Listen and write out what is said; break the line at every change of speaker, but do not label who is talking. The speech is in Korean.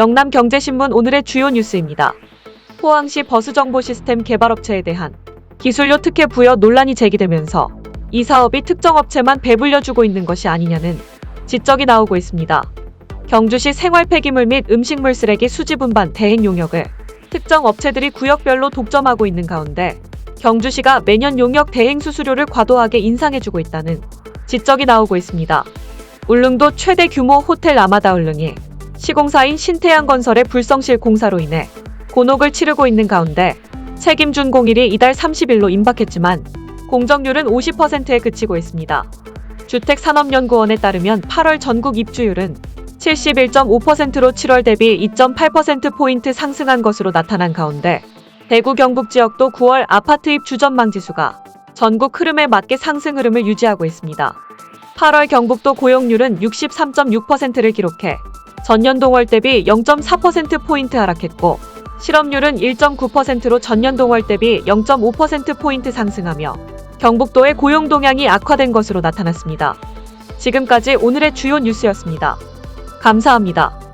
영남 경제신문 오늘의 주요 뉴스입니다. 포항시 버스정보 시스템 개발업체에 대한 기술료 특혜 부여 논란이 제기되면서 이 사업이 특정 업체만 배불려주고 있는 것이 아니냐는 지적이 나오고 있습니다. 경주시 생활 폐기물 및 음식물 쓰레기 수집 운반 대행 용역을 특정 업체들이 구역별로 독점하고 있는 가운데 경주시가 매년 용역 대행 수수료를 과도하게 인상해주고 있다는 지적이 나오고 있습니다. 울릉도 최대 규모 호텔 아마다 울릉이 시공사인 신태양건설의 불성실 공사로 인해 곤혹을 치르고 있는 가운데 책임준 공일이 이달 30일로 임박했지만 공정률은 50%에 그치고 있습니다. 주택산업연구원에 따르면 8월 전국 입주율은 71.5%로 7월 대비 2.8%포인트 상승한 것으로 나타난 가운데 대구 경북 지역도 9월 아파트 입 주 전망 지수가 전국 흐름에 맞게 상승 흐름을 유지하고 있습니다. 8월 경북도 고용률은 63.6%를 기록해 전년 동월 대비 0.4%포인트 하락했고 실업률은 1.9%로 전년 동월 대비 0.5%포인트 상승하며 경북도의 고용 동향이 악화된 것으로 나타났습니다. 지금까지 오늘의 주요 뉴스였습니다. 감사합니다.